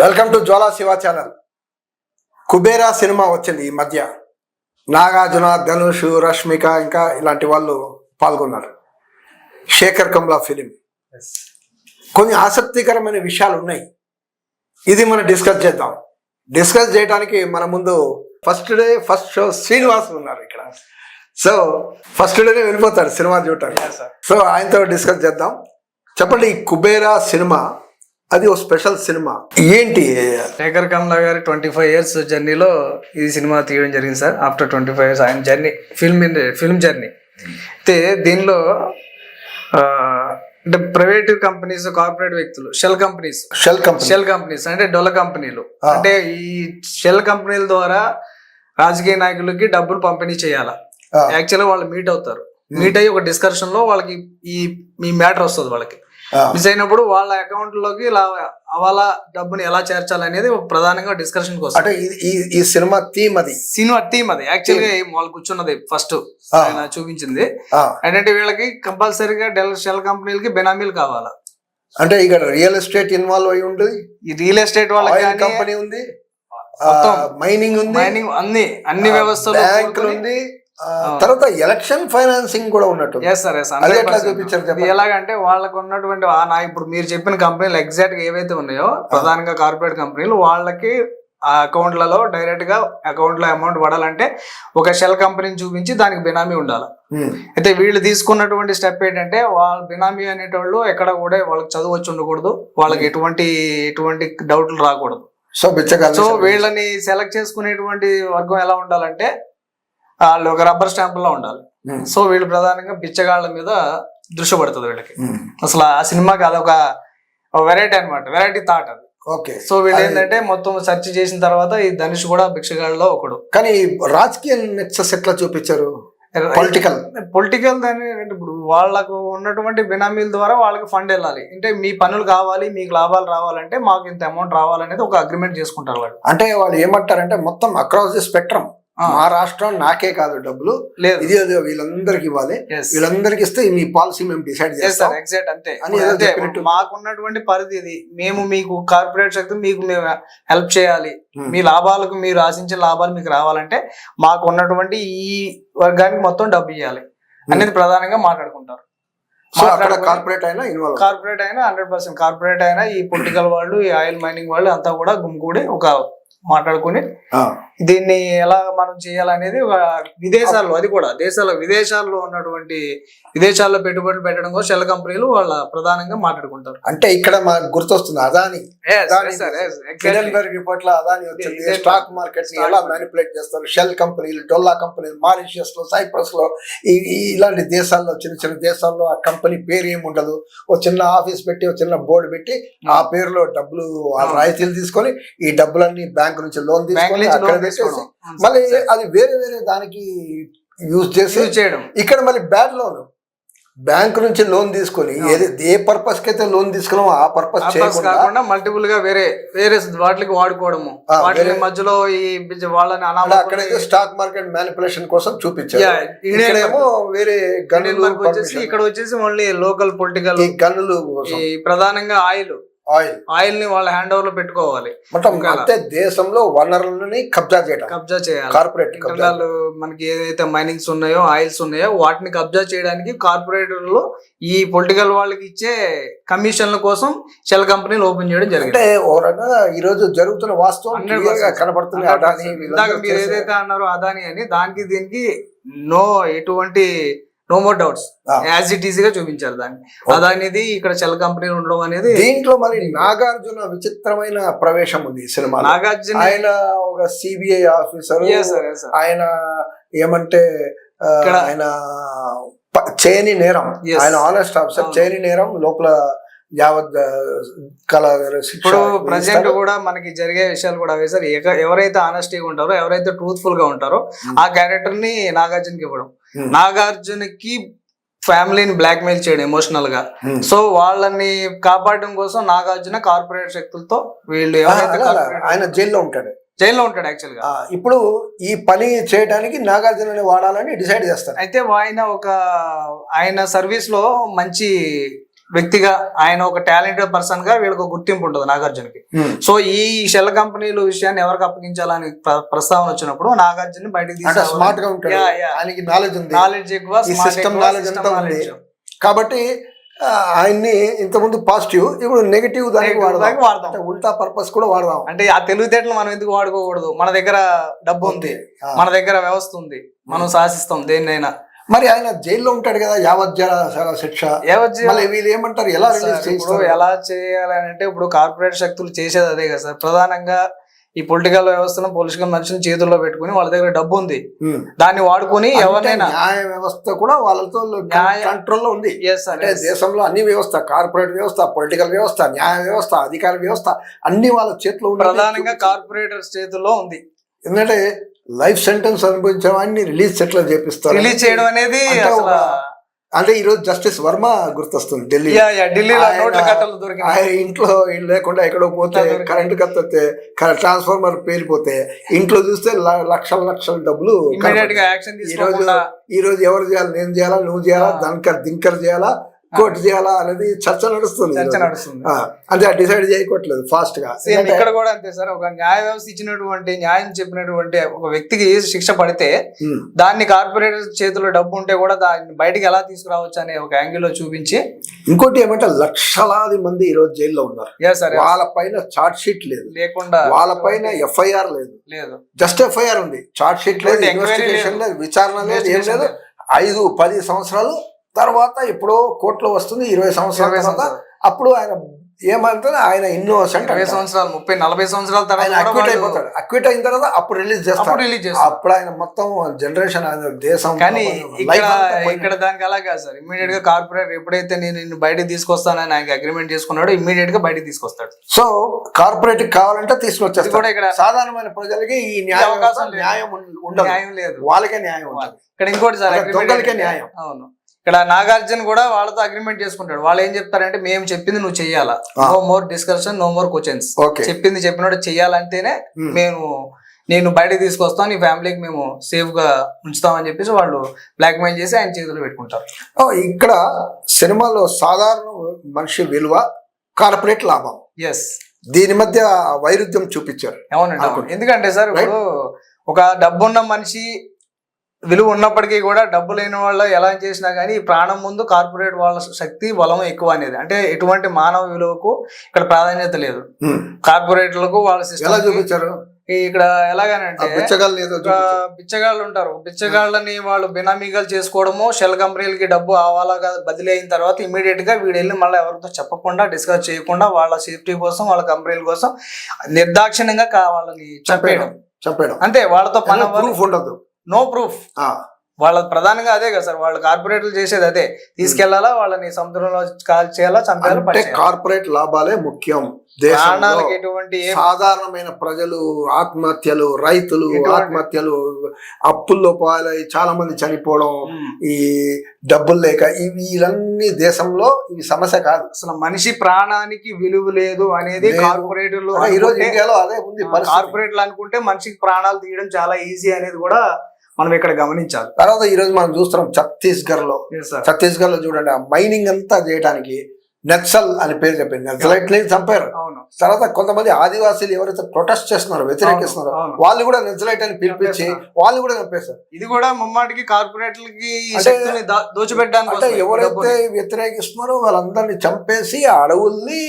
Welcome to Jwala Shiva channel. Kubera cinema వచ్చింది ఈ మధ్య. నాగార్జున ధనుష్ రష్మిక ఇంకా ఇలాంటి వాళ్ళు పాల్గొన్నారు. శేఖర్ కమ్లా ఫిలిం కొన్ని ఆసక్తికరమైన విషయాలు ఉన్నాయి. ఇది మనం డిస్కస్ చేద్దాం. డిస్కస్ చేయడానికి మన ముందు first day first show Srinivas ఉన్నారు ఇక్కడ. సో ఫస్ట్ డేనే వెళ్ళిపోతారు సినిమా చూడటానికి. సో ఆయనతో డిస్కస్ చేద్దాం. చెప్పండి ఈ కుబేరా సినిమా అది ఒక స్పెషల్ సినిమా. ఏంటి? శేఖర్ కమ్లా గారి ట్వంటీ ఫైవ్ ఇయర్స్ జర్నీలో ఈ సినిమా తీయడం జరిగింది sir. After twenty five years ఆయన జర్నీ ఫిల్మ్ ఫిల్మ్ జర్నీ. అయితే దీనిలో అంటే ప్రైవేట్ కంపెనీస్ కార్పొరేట్ వ్యక్తులు shell companies. Shell company. Shell companies అంటే డొల్ల కంపెనీలు. అంటే ఈ షెల్ కంపెనీల ద్వారా రాజకీయ నాయకులకి డబ్బులు పంపిణీ చేయాలా. యాక్చువల్గా వాళ్ళు మీట్ అవుతారు. మీట్ అయ్యి ఒక డిస్కషన్లో వాళ్ళకి ఈ ఈ మ్యాటర్ వస్తుంది వాళ్ళకి. మిస్ అయినప్పుడు వాళ్ళ అకౌంట్లోకి ఇలా డబ్బుని ఎలా చేర్చాలి అనేది ప్రధానంగా డిస్కషన్ కోసం అంటే ఈ సినిమా థీమ్ అది. సినిమా థీమ్ అది. యాక్చువల్గా వాళ్ళు కూర్చున్నది ఫస్ట్. ఆయన చూపించింది. ఏంటంటే వీళ్ళకి కంపల్సరీగా డెల్ షెల్ కంపెనీలకి బెనామీలు కావాలా? అంటే ఇక్కడ రియల్ ఎస్టేట్ ఇన్వాల్వ్ అయి ఉంటుంది. ఈ రియల్ ఎస్టేట్ వాళ్ళకి కంపెనీ ఉంది. మైనింగ్ ఉంది. మైనింగ్ అన్ని అన్ని వ్యవస్థలు బ్యాంకులు ఉంది. తర్వాత ఎలక్షన్ ఫైనాన్సింగ్ కూడా ఉన్నట్టు చూపించారు ఎలాగంటే వాళ్ళకు ఉన్నటువంటి నా ఇప్పుడు మీరు చెప్పిన కంపెనీలు ఎగ్జాక్ట్గా ఏవైతే ఉన్నాయో ప్రధానంగా కార్పొరేట్ కంపెనీలు వాళ్ళకి ఆ అకౌంట్లలో డైరెక్ట్గా అకౌంట్లో అమౌంట్ పడాలంటే ఒక షెల్ కంపెనీని చూపించి దానికి బినామీ ఉండాలి. ఉమ్, అయితే వీళ్ళు తీసుకున్నటువంటి స్టెప్ ఏంటంటే వాళ్ళ బినామీ అనేటోళ్ళు ఎక్కడ కూడా వాళ్ళకి చదువు వచ్చి ఉండకూడదు. వాళ్ళకి ఎటువంటి ఎటువంటి డౌట్లు రాకూడదు. సో సో వీళ్ళని సెలెక్ట్ చేసుకునేటువంటి వర్గం ఎలా ఉండాలంటే వాళ్ళు ఒక రబ్బర్ స్టాంపుల్లో ఉండాలి. సో వీళ్ళు ప్రధానంగా బిచ్చగాళ్ళ మీద దృష్టి పడుతుంది వీళ్ళకి. అసలు ఆ సినిమాకి అదొక వెరైటీ అన్నమాట. వెరైటీ థాట్ అది. ఓకే. సో వీళ్ళు ఏంటంటే మొత్తం సెర్చ్ చేసిన తర్వాత ఈ ధనుష్ కూడా భిక్షగాళ్ళలో ఒకడు. కానీ రాజకీయ నెక్సెస్ ఎట్లా చూపించారు? పొలిటికల్ పొలిటికల్ దాని ఇప్పుడు వాళ్ళకు ఉన్నటువంటి బినామీల ద్వారా వాళ్ళకి ఫండ్ వెళ్ళాలి. అంటే మీ పనులు కావాలి మీకు లాభాలు రావాలంటే మాకు ఇంత అమౌంట్ రావాలనేది ఒక అగ్రిమెంట్ చేసుకుంటారు వాళ్ళు. అంటే వాళ్ళు ఏమంటారంటే మొత్తం అక్రాస్ ది స్పెక్ట్రమ్. మా రాష్ట్రం నాకే కాదు డబ్బులు. లేదు. ఇది అదే వీళ్ళందరికి ఇవ్వాలి. వీళ్ళందరికి ఇస్తే మీ పాలసీ మేము డిసైడ్ చేస్తాం. exact అంతే. అని ఏదో. మాకున్నటువంటి పరిధి ఇది. మేము మీకు కార్పొరేట్ శక్తి మీకు మేము హెల్ప్ చేయాలి. Hmm. మీ లాభాలకు మీరు ఆశించిన లాభాలు మీకు రావాలంటే మాకు ఉన్నటువంటి ఈ వర్గానికి మొత్తం డబ్బు ఇవ్వాలి అనేది ప్రధానంగా మాట్లాడుకుంటారు. కార్పొరేట్ అయినా ఇన్వాల్వ్ కార్పొరేట్ అయినా హండ్రెడ్ పర్సెంట్ కార్పొరేట్ అయినా ఈ పొలిటికల్ వాళ్ళు ఈ ఆయిల్ మైనింగ్ వాళ్ళు అంతా కూడా గుమ్కూడి ఒక మాట్లాడుకుని దీన్ని ఎలా మనం చేయాలనేది ఒక విదేశాల్లో అది కూడా దేశాల విదేశాల్లో ఉన్నటువంటి విదేశాల్లో పెట్టుబడులు పెట్టడం కోసం షెల్ కంపెనీలు వాళ్ళ ప్రధానంగా మాట్లాడుకుంటారు. అంటే ఇక్కడ మాకు గుర్తొస్తుంది అదాని. రిపోర్ట్లో అదాని వచ్చింది. స్టాక్ మార్కెట్ని Stock ఎలా. మ్యానిపులేట్ చేస్తారు? షెల్ కంపెనీలు డొల్లా కంపెనీలు మారిషియస్లో సైప్రస్లో ఇలాంటి దేశాల్లో చిన్న చిన్న దేశాల్లో ఆ కంపెనీ పేరు ఏమి ఉండదు. ఓ చిన్న ఆఫీస్ పెట్టి ఓ చిన్న బోర్డు పెట్టి ఆ పేరులో డబ్బులు అవును. రాయితీలు తీసుకొని ఈ డబ్బులన్నీ బ్యాంక్ బ్యాంక్ తీసుకొని నుంచి లోన్ తీసుకోవడం. మళ్ళీ అది వేరే వేరే దానికి యూజ్ చేసి చేయడం. ఇక్కడ మళ్ళీ బ్యాడ్ లోన్. బ్యాంక్ నుంచి లోన్ తీసుకొని ఏది ఏ పర్పస్కి అయితే లోన్ తీసుకున్నామో ఆ పర్పస్ కాకుండా మల్టిపుల్గా వేరే వేరే వాటికి వాడుకోవడము. వాటి మధ్యలో ఈ వాళ్ళని అలా అక్కడైతే స్టాక్ మార్కెట్ మ్యానిపులేషన్ కోసం చూపించారు. వేరే గన్నులు వచ్చేసి. ఇక్కడ వచ్చేసి ఓన్లీ లోకల్ పొలిటికల్ గన్నులు ప్రధానంగా ఆయిల్. ఆయిల్. ఆయిల్ని వాళ్ళ హ్యాండ్ ఓవర్లో పెట్టుకోవాలి. మొత్తం అంతే దేశంలో వనరులని కబ్జా చేయడం కబ్జా చేయాలి. కార్పొరేట్ కబ్జా. ఇంటర్నల్ మనకి ఏదైతే మైనింగ్స్ ఉన్నాయో ఆయిల్స్ ఉన్నాయో వాటిని కబ్జా చేయడానికి కార్పొరేటర్లు ఈ పొలిటికల్ వాళ్ళకి ఇచ్చే కమిషన్ల కోసం షెల్ కంపెనీలు ఓపెన్ చేయడం జరిగింది. అంటే ఈ రోజు జరుగుతున్న వాస్తవం 100% క్లియర్గా కనబడుతుంది. అదాని మీరు ఏదైతే అన్నారో అదాని అని దానికి దీనికి నో ఎటువంటి no more doubts. As it ఈజీగా చూపించారు దాన్ని అదానిది ఇక్కడ షెల్ కంపెనీలు ఉండడం అనేది దీంట్లో మరి నాగార్జున విచిత్రమైన ప్రవేశం ఉంది ఈ సినిమా నాగార్జున ఆయన ఒక సిబిఐ ఆఫీసర్. ఆయన ఏమంటే ఆయన చేయని నేరం. ఆయన ఆనెస్ట్ ఆఫీసర్. చేయని నేరం లోపల యావత్ ఇప్పుడు ప్రజెంట్. కూడా మనకి జరిగే విషయాలు కూడా అవే సార్ ఎవరైతే ఆనెస్టీగా ఉంటారో ఎవరైతే ట్రూత్ఫుల్గా ఉంటారో Hmm. ఆ క్యారెక్టర్ని నాగార్జునకి ఇవ్వడం. నాగార్జునకి ఫ్యామిలీని బ్లాక్మెయిల్ చేయడం ఎమోషనల్గా. Hmm. సో వాళ్ళని కాపాడడం కోసం నాగార్జున కార్పొరేట్ శక్తులతో వీళ్ళు ఆయన జైల్లో ఉంటాడు. జైల్లో ఉంటాడు యాక్చువల్గా. ఇప్పుడు ఈ పని చేయడానికి నాగార్జునని వాడాలని డిసైడ్ చేస్తారు. అయితే ఆయన ఒక ఆయన సర్వీస్లో మంచి వ్యక్తిగా ఆయన ఒక టాలెంటెడ్ పర్సన్గా వీళ్ళకి ఒక గుర్తింపు ఉంటుంది నాగార్జునకి. ఉమ్. సో ఈ షెల్ కంపెనీలు విషయాన్ని ఎవరికి అప్పగించాలని ప్ర- ప్రస్తావన వచ్చినప్పుడు నాగార్జున బయటకు నాలెడ్జ్ ఉంది. నాలెడ్జ్ ఎక్కువ ఉంది. knowledge. కాబట్టి ఆయన్ని ఇంతకుముందు పాజిటివ్ ఇప్పుడు నెగిటివ్ దానికి వాడదాం. ఉల్టా పర్పస్ కూడా వాడదాం. అంటే ఆ తెలివితేటలు మనం ఎందుకు వాడుకోకూడదు? మన దగ్గర డబ్బు ఉంది. మన దగ్గర వ్యవస్థ ఉంది. మనం శాసిస్తాం దేన్నైనా. మరి ఆయన జైల్లో ఉంటాడు కదా యావజ్జల శిక్ష. వీళ్ళు ఏమంటారు? ఎలా ఇప్పుడు చేస్తారు ఎలా చేయాలని అంటే ఇప్పుడు కార్పొరేట్ శక్తులు చేసేది అదే కదా సార్. ప్రధానంగా ఈ పొలిటికల్ వ్యవస్థను పొలిటికల్ మనుషులను చేతుల్లో పెట్టుకుని వాళ్ళ దగ్గర డబ్బు ఉంది. దాన్ని వాడుకొని అంటే ఎవరినైనా న్యాయ వ్యవస్థ కూడా వాళ్ళతో న్యాయ- కంట్రోల్లో ఉంది. అంటే దేశంలో అన్ని వ్యవస్థ కార్పొరేట్ వ్యవస్థ పొలిటికల్ వ్యవస్థ న్యాయ వ్యవస్థ అధికార వ్యవస్థ అన్ని వాళ్ళ చేతిలో. ప్రధానంగా కార్పొరేటర్స్ చేతుల్లో ఉంది. ఎందుకంటే లైఫ్ సెంటెన్స్ అనుభవించిన వాడిని రిలీజ్ ఎట్లా చేపిస్తారు రిలీజ్ చేయడం అనేది అంటే ఈ రోజు జస్టిస్ వర్మ గుర్తొస్తుంది ఢిల్లీ ఆయన- ఇంట్లో లేకుండా ఎక్కడో పోతే. కరెంట్ కత్తే ట్రాన్స్ఫార్మర్ పేలిపోతే ఇంట్లో చూస్తే లక్షల లక్షల డబ్బులు ఈ రోజు తీసుకోకుండా ఈ రోజు ఎవరు చేయాలి నేను చేయాలా నువ్వు చేయాలా. దంకర్ దింకర్ చేయాలా కోర్టు చేయాలా అనేది చర్చ నడుస్తుంది. చర్చ. నడుస్తుంది. అంటే డిసైడ్ చేయకోవట్లేదు ఫాస్ట్గా ఇక్కడ కూడా అంతే సార్ ఒక న్యాయ వ్యవస్థ ఇచ్చినటువంటి న్యాయం చెప్పినటువంటి ఒక వ్యక్తికి శిక్ష పడితే. దాన్ని కార్పొరేటర్ చేతిలో డబ్బు ఉంటే కూడా దాన్ని బయటికి ఎలా తీసుకురావచ్చు అనే ఒక యాంగిల్లో చూపించి ఇంకోటి ఏమంటే లక్షలాది మంది ఈ రోజు జైల్లో ఉన్నారు. వాళ్ళ పైన చార్ట్ షీట్ లేదు. లేకుండా వాళ్ళ పైన ఎఫ్ఐఆర్ లేదు. లేదు. జస్ట్ ఎఫ్ఐఆర్ ఉంది. చార్ట్ షీట్ లేదు ఇన్వెస్టిగేషన్ లేదు. విచారణ లేదు ఏం లేదు. ఐదు పది సంవత్సరాలు తర్వాత ఎప్పుడో కోర్టులో వస్తుంది ఇరవై సంవత్సరాల తర్వాత. అప్పుడు ఆయన ఏమంటారు ఆయన ఇన్నోసెంట్ ఇరవై సంవత్సరాలు ముప్పై నలభై సంవత్సరాల తర్వాత అక్విట్ అయిపోతాడు. అక్విట్ అయిన తర్వాత అప్పుడు రిలీజ్ చేస్తారు. అప్పుడు రిలీజ్ చేస్తారు. అప్పుడు ఆయన మొత్తం జనరేషన్ ఆయన దేశం కానీ ఇక్కడ దానికి అలా కాదు సార్. ఇమ్మీడియట్గా కార్పొరేట్ ఎప్పుడైతే నేను నిన్ను బయటకు తీసుకొస్తానని ఆయన అగ్రిమెంట్ చేసుకున్నాడో ఇమ్మీడియట్గా బయటకు తీసుకొస్తాడు. సో కార్పొరేట్ కావాలంటే ఇది తీసుకొచ్చేస్తారు కూడా ఇక్కడ సాధారణమైన ప్రజలకి ఈ న్యాయ అవకాశం. న్యాయం ఉండదు. న్యాయం లేదు. వాళ్ళకే న్యాయం ఉంటుంది. ఇక్కడ ఇంకోటి సార్ న్యాయం. అవును. ఇక్కడ నాగార్జున కూడా వాళ్ళతో అగ్రిమెంట్ చేసుకుంటాడు. వాళ్ళు ఏం చెప్తారంటే మేము చెప్పింది నువ్వు చెయ్యాలా. No more discussion no more questions చెప్పింది చెప్పినట్టు చెయ్యాలంటేనే Hmm. మేము నేను బయటకు తీసుకొస్తాం నీ ఫ్యామిలీకి మేము సేఫ్గా ఉంచుతామని చెప్పేసి వాళ్ళు బ్లాక్ మెయిల్ చేసి ఆయన చేతులు పెట్టుకుంటారు. ఇక్కడ సినిమాలో సాధారణ మనిషి విలువ కార్పొరేట్ లాభం. ఎస్ దీని మధ్య వైరుధ్యం చూపించారు. అవునండి. ఎందుకంటే సార్ ఇప్పుడు ఒక డబ్బున్న మనిషి విలువ ఉన్నప్పటికీ కూడా డబ్బు లేని వాళ్ళు ఎలా చేసినా కానీ ప్రాణం ముందు కార్పొరేట్ వాళ్ళ శక్తి బలం ఎక్కువ అనేది. అంటే ఎటువంటి మానవ విలువకు ఇక్కడ ప్రాధాన్యత లేదు. కార్పొరేట్లకు వాళ్ళ ఎలా సిస్టమ్ చూపించారు? ఇక్కడ ఎలాగనంటే బిచ్చగాళ్ళు ఉంటారు. బిచ్చగాళ్ళని వాళ్ళు బినామీగాలు చేసుకోవడము షెల్ కంపెనీలకి డబ్బు ఆవాలాగా బదిలీ అయిన తర్వాత ఇమీడియట్గా వీడు వెళ్ళి మళ్ళీ ఎవరితో చెప్పకుండా డిస్కస్ చేయకుండా వాళ్ళ సేఫ్టీ కోసం వాళ్ళ కంపెనీల కోసం నిర్దాక్షిణ్యంగా వాళ్ళని చంపేయడం. చెప్పాడు అంతే వాళ్ళతో పని ప్రూఫ్ ఉండదు. నో ప్రూఫ్ ఆ, వాళ్ళ ప్రధానంగా అదే కదా సార్ వాళ్ళు కార్పొరేట్లు చేసేది అదే. తీసుకెళ్ళాలా వాళ్ళని సముద్రంలో కాల్ చేయాలా చంపేయాలా అంటే పట్టేయాలా. కార్పొరేట్ లాభాలే ముఖ్యం ఎటువంటి సాధారణమైన ప్రజలు ఆత్మహత్యలు రైతులు ఆత్మహత్యలు అప్పుల్లో పాలై చాలా మంది చనిపోవడం. ఈ డబ్బులు లేక ఇవి ఇవన్నీ దేశంలో ఇవి సమస్య కాదు. అసలు మనిషి ప్రాణానికి విలువ లేదు అనేది. కార్పొరేటర్లు ఈ రోజు అనుకుంటే- ఇండియాలో అదే ఉంది కార్పొరేట్లు అనుకుంటే మనిషికి ప్రాణాలు తీయడం చాలా ఈజీ అనేది కూడా మనం ఇక్కడ గమనించాలి తర్వాత ఈ రోజు మనం చూస్తున్నాం ఛత్తీస్గఢ్లో Yes, sir. ఛత్తీస్గఢ్లో చూడండి ఆ మైనింగ్ అంతా చేయడానికి నక్సల్ అని పేరు చెప్పింది. నక్సలైట్ చంపారు. తర్వాత కొంతమంది ఆదివాసీలు ఎవరైతే ప్రొటెస్ట్ చేస్తున్నారో వ్యతిరేకిస్తున్నారో. వాళ్ళు కూడా నక్సలైట్ అని పిలిపించి. వాళ్ళు కూడా చంపేశారు. ఇది కూడా ముమ్మాటికి కార్పొరేట్లకి దోచిపెట్టడానికి అంటే. ఎవరైతే. వ్యతిరేకిస్తున్నారో వాళ్ళందరినీ చంపేసి ఆ అడవుల్ని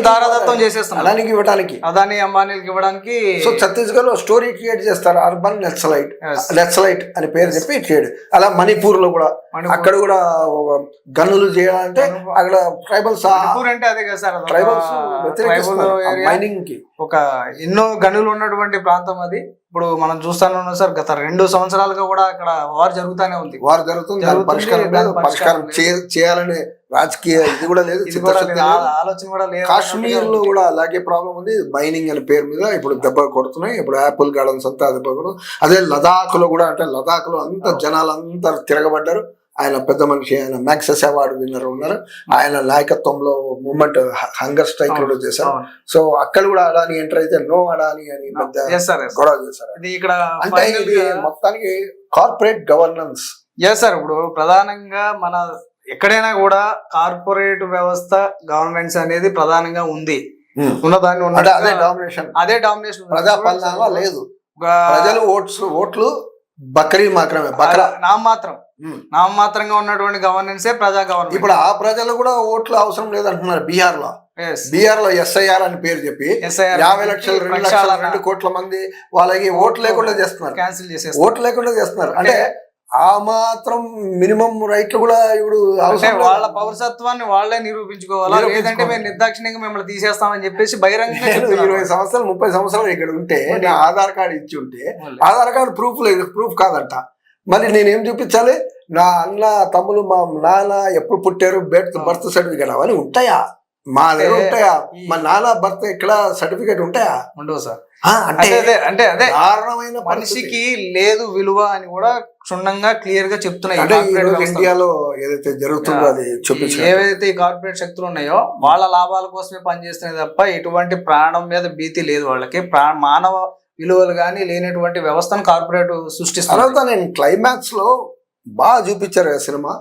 దారాదత్తం చేసేస్తున్నారు. అడానికి ఇవ్వడానికి. అదాని అంబానీలకు ఇవ్వడానికి సో ఛత్తీస్గఢ్లో స్టోరీ క్రియేట్ చేస్తారు అర్బన్ నక్సలైట్. నక్సలైట్ అని పేరు చెప్పి క్రియేట్. అలా మణిపూర్లో కూడా అక్కడ కూడా గన్నులు చేయాలంటే అక్కడ ట్రైబల్స్ అంటే అదే కదా సార్ ట్రైబల్స్ మైనింగ్కి. ఒక ఎన్నో గనులు ఉన్నటువంటి ప్రాంతం అది. ఇప్పుడు మనం చూస్తానే ఉన్నాం సార్ గత రెండు సంవత్సరాలుగా కూడా అక్కడ వార్ జరుగుతానే ఉంది. వారు జరుగుతుంది దాని పరిష్కారం పరిష్కారం చేయాలనే రాజకీయ ఇది కూడా లేదు ఆలోచన కూడా లేదు. కాశ్మీర్లో కూడా అలాగే ప్రాబ్లం ఉంది. మైనింగ్ అనే పేరు మీద ఇప్పుడు దెబ్బ కొడుతున్నాయి. ఇప్పుడు యాపిల్ గార్డెన్స్ అంతా దెబ్బ కొడుతుంది. అదే లదాఖ్లో కూడా అంటే లదాఖ్లో అంతా జనాలు అంతా తిరగబడ్డారు. ఆయన పెద్ద మనిషి ఆయన మ్యాక్సెస్ అవార్డు విన్నర్ ఉన్నారు. ఆయన నాయకత్వంలో మూమెంట్ హంగర్ స్ట్రైక్ కూడా చేశారు. సో అక్కడ కూడా అడాని ఎంటర్ అయితే నో అడాని అని. గొడవ చేశారు. ఇది ఇక్కడ అంటే ఇది మొత్తానికి కార్పొరేట్ గవర్నెన్స్ ఎస్ సార్ ఇప్పుడు ప్రధానంగా మన ఎక్కడైనా కూడా కార్పొరేట్ వ్యవస్థ గవర్నెన్స్ అనేది ప్రధానంగా ఉంది. ఉన్నదాన్ని అంటే అదే డామినేషన్ అదే డామినేషన్ ప్రజాపాలన లేదు. ప్రజలు ఓట్స్ ఓట్లు బక్రీ మాత్రమే బక్రా. నామమాత్రం ఉమ్. నామమాత్రంగా ఉన్నటువంటి గవర్నెన్సే ప్రజా గవర్నమెంట్ ఇప్పుడు ఆ ప్రజలు కూడా ఓట్లు అవసరం లేదంటున్నారు బీహార్లో బీహార్లో ఎస్ఐఆర్ అని పేరు చెప్పి యాభై లక్షలు రెండు లక్షలు రెండు కోట్ల మంది వాళ్ళకి ఓట్లు లేకుండా చేస్తున్నారు. క్యాన్సిల్ చేసేస్తారు. ఓట్లు లేకుండా చేస్తున్నారు. అంటే ఆ మాత్రం మినిమం రైట్లు కూడా ఇప్పుడు వాళ్ళ. పౌరసత్వాన్ని వాళ్ళే నిరూపించుకోవాలా. లేదంటే మేము నిర్దాక్షిణ్యంగా మిమ్మల్ని తీసేస్తామని చెప్పేసి బహిరంగ ఇరవై సంవత్సరాలు ముప్పై సంవత్సరాలు ఇక్కడ ఉంటే నా ఆధార్ కార్డు ఇచ్చి ఉంటే ఆధార్ కార్డు ప్రూఫ్ లేదు ప్రూఫ్ కాదంట. మరి నేనేం చూపించాలి? నా అన్న తమ్ములు మా నాన్న ఎప్పుడు పుట్టారు బర్త్ బర్త్ సర్టిఫికేట్ అవన్నీ ఉంటాయా? మా దగ్గర ఉంటాయా? మా నాన్న బర్త్ ఇక్కడ సర్టిఫికేట్ ఉంటాయా? ఉండవు సార్. అంటే అంటే అదే అంటే అదే. దారుణమైన పరిస్థితి. మనిషికి లేదు విలువ అని కూడా క్షుణ్ణంగా క్లియర్గా చెప్తున్నాయి. ఇండియాలో ఏదైతే జరుగుతుందో అది చూపించాలి ఏవైతే ఈ కార్పొరేట్ శక్తులు ఉన్నాయో వాళ్ళ లాభాల కోసమే పనిచేస్తున్నాయి తప్ప ఎటువంటి ప్రాణం మీద భీతి లేదు వాళ్ళకి. మానవ విలువలు కానీ లేనటువంటి వ్యవస్థను కార్పొరేట్ సృష్టిస్తారు నేను క్లైమాక్స్లో బాగా చూపించారు ఆ సినిమా.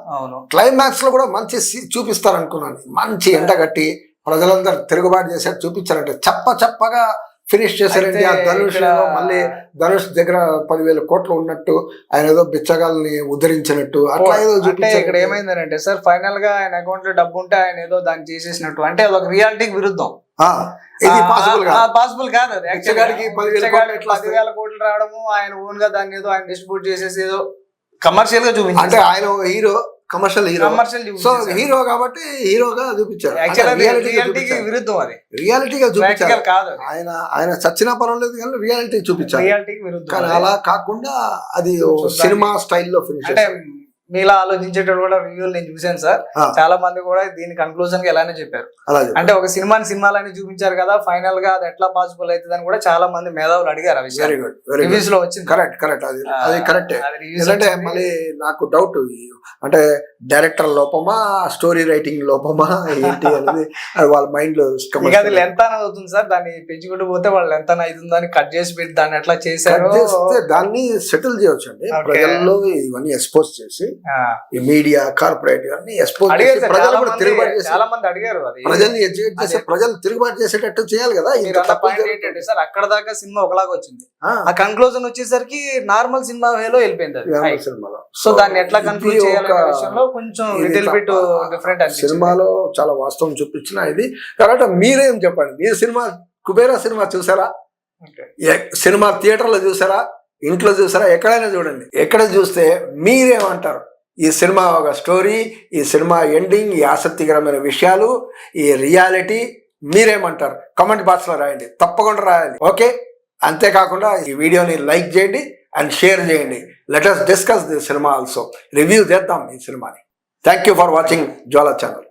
క్లైమాక్స్లో కూడా మంచి చూపిస్తారు అనుకున్నాను మంచి ఎండగట్టి ప్రజలందరూ తిరుగుబాటు చేశారు చూపించారంటే చప్ప చప్పగా ఫినిష్ చేశారండి ఆ ధనుష్ మళ్ళీ ధనుష్ దగ్గర పదివేల కోట్లు ఉన్నట్టు ఆయన ఏదో బిచ్చగాల్ని ఉద్ధరించినట్టు అట్లా ఏదో అంటే ఇక్కడ చూపించారు ఏమైందంటే సార్ ఫైనల్గా ఆయన అకౌంట్లో డబ్బు ఉంటే ఆయన ఏదో దాన్ని చేసేసినట్టు. అంటే అదొక రియాలిటీకి విరుద్ధం. ఆ, ఇది పాసిబుల్ పాసిబుల్ కాదు. అది పదివేల కోట్లు రావడము ఆయన ఓన్గా దాన్ని ఏదో ఆయన డిస్ట్రిబ్యూట్ చేసేసి ఏదో కమర్షియల్గా అంటే చూపించారు ఆయన hero commercial hero. Commercial so hero కాబట్టి హీరోగా చూపించారు. రియాలిటీకి విరుద్ధం అది. రియాలిటీగా చూపించారు. కాదు ఆయన ఆయన చచ్చినా పర్వాలేదు కానీ రియాలిటీ చూపించారు. రియాలిటీకి విరుద్ధం కానీ. అలా కాకుండా అది సినిమా స్టైల్లో ఫినిష్ అంటే మీలా ఆలోచించేటప్పుడు కూడా రివ్యూలు నేను చూశాను సార్. చాలా మంది కూడా దీని కన్క్లూజన్గా ఎలానే చెప్పారు. అంటే ఒక సినిమాని సినిమాలని చూపించారు కదా ఫైనల్గా అది ఎట్లా పాసిబుల్ అవుతుంది అని కూడా చాలా మంది మేధావులు అడిగారు ఆ విషయం వెరీ గుడ్ రివ్యూస్లో వచ్చింది. కరెక్ట్ కరెక్ట్ అది అది కరెక్టే ఎందుకంటే వచ్చింది. మళ్ళీ నాకు డౌట్ అంటే డైరెక్టర్ లోపమా స్టోరీ రైటింగ్ లోపమా ఏంటి అనేది వాళ్ళ మైండ్లో అది లెంత్ అని అవుతుంది సార్. దాన్ని పెంచుకుంటూ పోతే వాళ్ళు లెంత్ అని అవుతుందని కట్ చేసి పెట్టి దాన్ని ఎట్లా చేశారు దాన్ని సెటిల్ చేయొచ్చు అండి. ప్రజల్లో ఇవన్నీ ఎక్స్పోజ్ చేసి ఈ మీడియా కార్పొరేట్ ఎక్స్పోజ్ ప్రజలు కూడా తిరుగుబాటు చేసి చాలా మంది అడిగారు అది. ప్రజల్ని ఎడ్యుకేట్ చేసి. ప్రజలు తిరుగుబాటు చేసేటట్టు చేయాలి కదా. ఏంటంటే సార్ అక్కడ దాకా సినిమా ఒకలాగా వచ్చింది. ఆ, కన్క్లూజన్ వచ్చేసరికి నార్మల్ సినిమా వేలో వెళ్ళిపోయింది అది. Right. సినిమాలో. సో దాన్ని ఎట్లా కన్క్లూడ్ కొంచెం ఇది లిటిల్ బిట్ తప్ప. డిఫరెంట్ అనిపించింది. సినిమాలో చాలా వాస్తవం చూపించిన ఇది. తర్వాత మీరేం చెప్పండి? మీరు సినిమా కుబేరా సినిమా చూసారా? సినిమా థియేటర్లో చూసారా? ఇంట్లో చూసారా? ఎక్కడైనా చూడండి. ఎక్కడ చూస్తే మీరేమంటారు? ఈ సినిమా ఒక స్టోరీ ఈ సినిమా ఎండింగ్ ఈ ఆసక్తికరమైన విషయాలు ఈ రియాలిటీ మీరేమంటారు? కమెంట్ బాక్స్లో రాయండి. తప్పకుండా రాయాలి. ఓకే? అంతేకాకుండా ఈ వీడియోని లైక్ చేయండి అండ్ షేర్ చేయండి. Let us discuss the cinema also review చేద్దాం ఈ సినిమాని. Thank you for watching Jwala channel